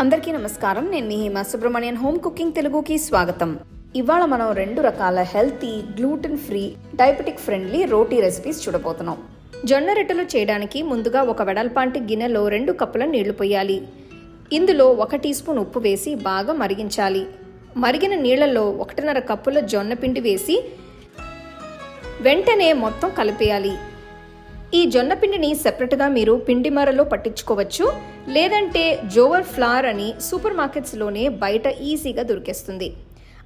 అందరికీ నమస్కారం. నేను మీ హిమ సుబ్రహ్మణ్యన్. హోమ్ కుకింగ్ తెలుగుకి స్వాగతం. ఇవాళ మనం రెండు రకాల healthy gluten free diabetic friendly roti recipes చూడబోతున్నాం. జొన్న రొట్టెలు చేయడానికి ముందుగా ఒక వెడల్పాంటి గిన్నెలో రెండు కప్పుల నీళ్ళు పోయాలి. ఇందులో ఒక టీ స్పూన్ ఉప్పు వేసి బాగా మరిగించాలి. మరిగిన నీళ్ళలో ఒకటిన్నర కప్పుల జొన్న పిండి వేసి వెంటనే మొత్తం కలిపేయాలి. ఈ జొన్న పిండిని సెపరేట్గా మీరు పిండి మరలో పట్టించుకోవచ్చు. లేదంటే జోవర్ ఫ్లార్ అని సూపర్ మార్కెట్స్లోనే బయట ఈజీగా దొరికేస్తుంది.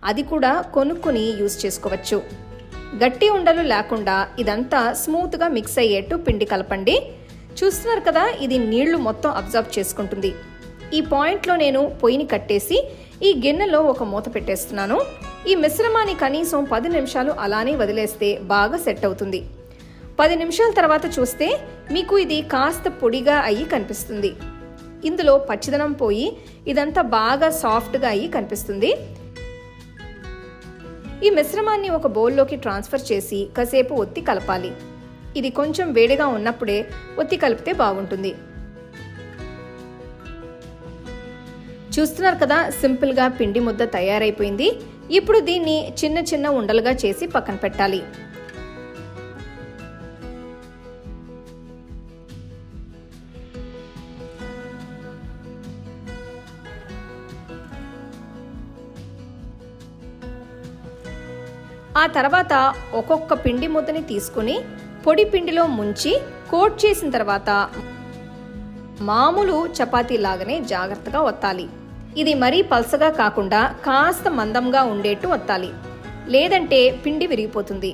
అది కూడా కొనుక్కుని యూజ్ చేసుకోవచ్చు. గట్టి ఉండలు లేకుండా ఇదంతా స్మూత్గా మిక్స్ అయ్యేట్టు పిండి కలపండి. చూస్తున్నారు కదా ఇది నీళ్ళు మొత్తం అబ్జర్వ్ చేసుకుంటుంది. ఈ పాయింట్లో నేను పొయ్యిని కట్టేసి ఈ గిన్నెలో ఒక మూత పెట్టేస్తున్నాను. ఈ మిశ్రమాన్ని కనీసం పది నిమిషాలు అలానే వదిలేస్తే బాగా సెట్ అవుతుంది. పది నిమిషాల తర్వాత చూస్తే మీకు ఇది కాస్త పొడిగా అయ్యి కనిపిస్తుంది. ఇందులో పచ్చిదనం పోయి ఇదంతా బాగా సాఫ్ట్గా అయ్యి కనిపిస్తుంది. ఈ మిశ్రమాన్ని ఒక బౌల్లోకి ట్రాన్స్ఫర్ చేసి కాసేపు ఒత్తి కలపాలి. ఇది కొంచెం వేడిగా ఉన్నప్పుడే ఒత్తి కలిపితే బాగుంటుంది. చూస్తున్నారు కదా సింపుల్గా పిండి ముద్ద తయారైపోయింది. ఇప్పుడు దీన్ని చిన్న చిన్న ఉండలుగా చేసి పక్కన పెట్టాలి. ఆ తర్వాత ఒక్కొక్క పిండి ముద్దని తీసుకుని పొడి పిండిలో ముంచి కోట్ చేసిన తర్వాత మామూలు చపాతీ లాగానే జాగ్రత్తగా ఒత్తాలి. ఇది మరీ పల్సగా కాకుండా కాస్త మందంగా ఉండేట్టు ఒత్తాలి. లేదంటే పిండి విరిగిపోతుంది.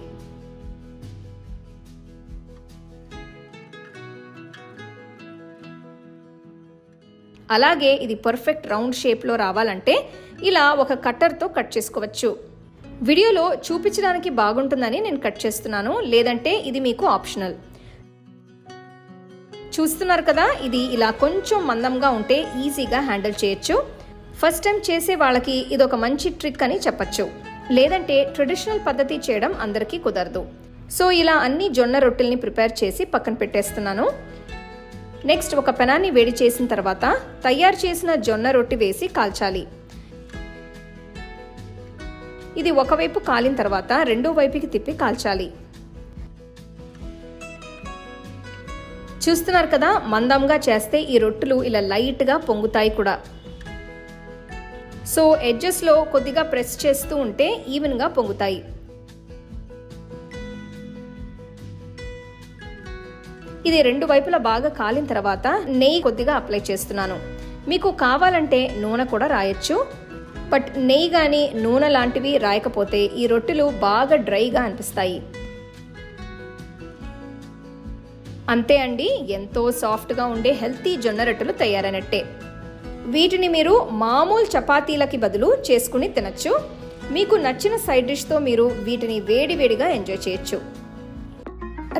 అలాగే ఇది పర్ఫెక్ట్ రౌండ్ షేప్లో రావాలంటే ఇలా ఒక కట్టర్తో కట్ చేసుకోవచ్చు. వీడియోలో చూపించడానికి బాగుంటుందని నేను కట్ చేస్తున్నాను. లేదంటే ఇది మీకు ఆప్షనల్. చూస్తున్నారు కదా ఇది ఇలా కొంచెం మందంగా ఉంటే ఈజీగా హ్యాండిల్ చేయొచ్చు. ఫస్ట్ టైం చేసే వాళ్ళకి ఇది ఒక మంచి ట్రిక్ అని చెప్పచ్చు. లేదంటే ట్రెడిషనల్ పద్ధతి చేయడం అందరికీ కుదరదు. సో ఇలా అన్ని జొన్న రొట్టెల్ని ప్రిపేర్ చేసి పక్కన పెట్టేస్తున్నాను. నెక్స్ట్ ఒక పెనాన్ని వేడి చేసిన తర్వాత తయారు చేసిన జొన్న రొట్టి వేసి కాల్చాలి. ఇది ఒకవైపు కాలిన తర్వాత రెండో వైపుకి తిప్పి కాల్చాలి. చూస్తున్నారు కదా మందంగా చేస్తే ఈ రొట్టెలు ఇలా లైట్గా పొంగుతాయి కూడా. సో ఎడ్జెస్లో కొద్దిగా ప్రెస్ చేస్తూ ఉంటే ఈవెన్గా పొంగుతాయి. ఇది రెండు వైపులా బాగా కాలిన తర్వాత నెయ్యి కొద్దిగా అప్లై చేస్తున్నాను. మీకు కావాలంటే నూనె కూడా రాయొచ్చు. బట్ నెయ్యి కానీ నూనె లాంటివి రాయకపోతే ఈ రొట్టెలు బాగా డ్రైగా అనిపిస్తాయి. అంతే అండి ఎంతో సాఫ్ట్గా ఉండే హెల్తీ జొన్న రొట్టెలు తయారైనట్టే. వీటిని మీరు మామూలు చపాతీలకి బదులు చేసుకుని తినచ్చు. మీకు నచ్చిన సైడ్ డిష్తో మీరు వీటిని వేడివేడిగా ఎంజాయ్ చేయొచ్చు.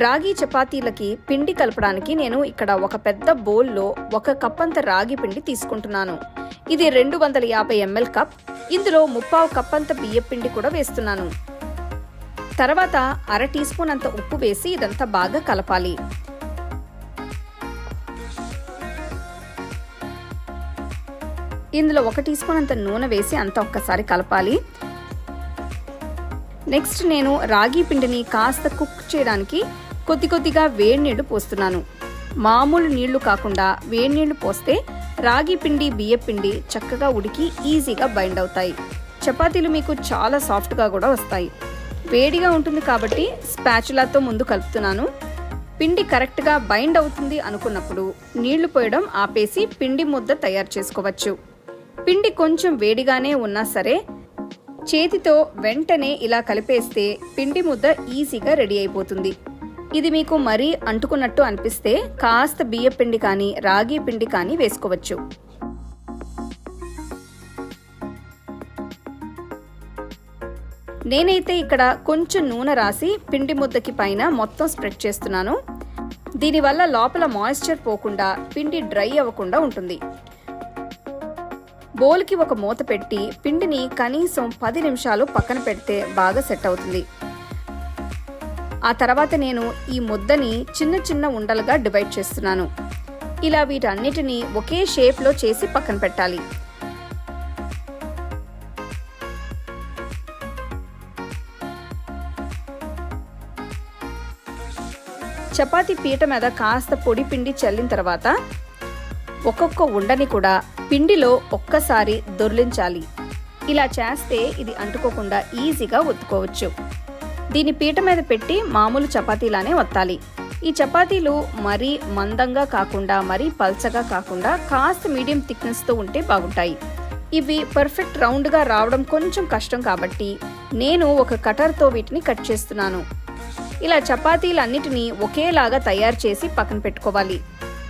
రాగి చపాతీలకి పిండి కలపడానికి నేను ఇక్కడ ఒక పెద్ద బౌల్లో ఒక కప్ అంత రాగి పిండి తీసుకుంటున్నాను. ఇది రెండు వందల యాభై ఎంఎల్ కప్. ఇందులో ముప్పావు కప్ అంత బియ్య పిండి కూడా వేస్తున్నాను. తర్వాత అర టీ స్పూన్ అంత ఉప్పు వేసి ఇదంతా బాగా కలపాలి. ఇందులో ఒక టీ స్పూన్ అంత నూనె వేసి అంతా ఒక్కసారి కలపాలి. నెక్స్ట్ నేను రాగి పిండిని కాస్త కుక్ చేయడానికి కొద్ది కొద్దిగా వేడి నీళ్ళు పోస్తున్నాను. మామూలు నీళ్ళు కాకుండా వేడి నీళ్ళు పోస్తే రాగి పిండి బియ్య పిండి చక్కగా ఉడికి ఈజీగా బైండ్ అవుతాయి. చపాతీలు మీకు చాలా సాఫ్ట్గా కూడా వస్తాయి. వేడిగా ఉంటుంది కాబట్టి స్పాచులాతో ముందు కలుపుతున్నాను. పిండి కరెక్ట్గా బైండ్ అవుతుంది అనుకున్నప్పుడు నీళ్ళు పోయడం ఆపేసి పిండి ముద్ద తయారు చేసుకోవచ్చు. పిండి కొంచెం వేడిగానే ఉన్నా సరే చేతితో వెంటనే ఇలా కలిపేస్తే పిండి ముద్ద ఈజీగా రెడీ అయిపోతుంది. ఇది మీకు మరీ అంటుకున్నట్టు అనిపిస్తే కాస్త బియ్య పిండి కానీ రాగి పిండి కానీ వేసుకోవచ్చు. నేనైతే ఇక్కడ కొంచెం నూనె రాసి పిండి ముద్దకి పైన మొత్తం స్ప్రెడ్ చేస్తున్నాను. దీనివల్ల లోపల మాయిశ్చర్ పోకుండా పిండి డ్రై అవ్వకుండా ఉంటుంది. బౌల్కి ఒక మూత పెట్టి పిండిని కనీసం పది నిమిషాలు పక్కన పెడితే బాగా సెట్ అవుతుంది. ఆ తర్వాత నేను ఈ ముద్దని చిన్న చిన్న ఉండలుగా డివైడ్ చేస్తున్నాను. ఇలా వీటన్నిటిని ఒకే షేప్లో చేసి పక్కన పెట్టాలి. చపాతీ పీట మీద కాస్త పొడి పిండి చల్లిన తర్వాత ఒక్కొక్క ఉండని కూడా పిండిలో ఒక్కసారి దొర్లించాలి. ఇలా చేస్తే ఇది అంటుకోకుండా ఈజీగా ఒత్తుకోవచ్చు దీని పీట మీద పెట్టి మామూలు చపాతీలానే వత్తాలి ఈ చపాతీలు మరీ మందంగా కాకుండా మరీ పల్చగా కాకుండా కాస్త మీడియం థిక్నెస్తో ఉంటే బాగుంటాయి. ఇవి పర్ఫెక్ట్ రౌండ్గా రావడం కొంచెం కష్టం కాబట్టి నేను ఒక కటర్తో వీటిని కట్ చేస్తున్నాను. ఇలా చపాతీలన్నిటినీ ఒకేలాగా తయారు చేసి పక్కన పెట్టుకోవాలి.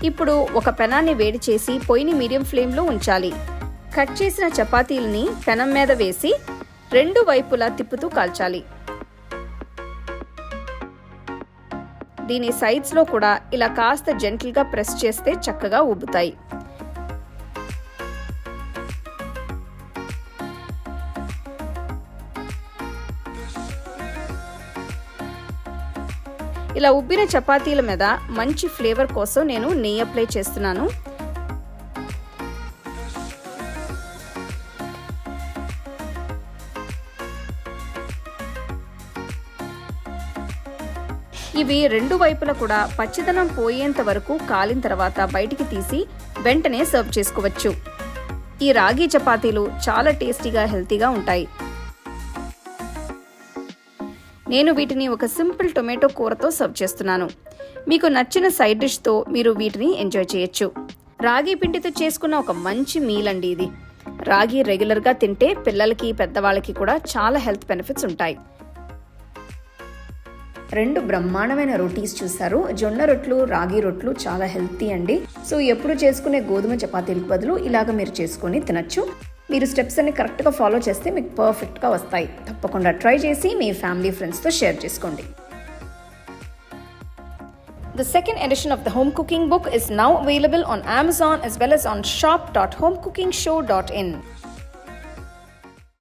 ఇప్పుడు ఒక పెనాన్ని వేడి చేసి పొయ్యిని మీడియం ఫ్లేమ్లో ఉంచాలి. కట్ చేసిన చపాతీలని పెనం మీద వేసి రెండు వైపులా తిప్పుతూ కాల్చాలి. దీని సైడ్స్లో కూడా ఇలా కాస్త జెంటిల్గా ప్రెస్ చేస్తే చక్కగా ఉబ్బుతాయి ఇలా ఉబ్బిన చపాతీల మీద మంచి ఫ్లేవర్ కోసం నేను నెయ్యి అప్లై చేస్తున్నాను. ఇవి రెండు వైపులా కూడా పచ్చిదనం పోయేంత వరకు కాలిన తర్వాత బయటికి తీసి వెంటనే సర్వ్ చేసుకోవచ్చు. ఈ రాగి చపాతీలు చాలా టేస్టీగా హెల్తీగా ఉంటాయి. నేను వీటిని ఒక సింపుల్ టొమాటో కూరతో సర్వ్ చేస్తున్నాను. మీకు నచ్చిన సైడ్ డిష్తో మీరు వీటిని ఎంజాయ్ చేయొచ్చు. రాగి పిండితో చేసుకున్న ఒక మంచి మీల్ అండి ఇది. రాగి రెగ్యులర్గా తింటే పిల్లలకి పెద్దవాళ్ళకి కూడా చాలా హెల్త్ బెనిఫిట్స్ ఉంటాయి. రెండు బ్రహ్మాండమైన రొటీస్ చూసారు జొన్న రొట్లు రాగి రొట్లు చాలా హెల్తీ అండి. సో ఎప్పుడు చేసుకునే గోధుమ చపాతీలకు బదులు ఇలాగ మీరు చేసుకొని తినచ్చు. మీరు స్టెప్స్ అన్ని కరెక్ట్గా ఫాలో చేస్తే మీకు పర్ఫెక్ట్గా వస్తాయి. తప్పకుండా ట్రై చేసి మీ ఫ్యామిలీ ఫ్రెండ్స్తో షేర్ చేసుకోండి. The second edition of the home cooking book is now available on Amazon as well as on shop.homecookingshow.in.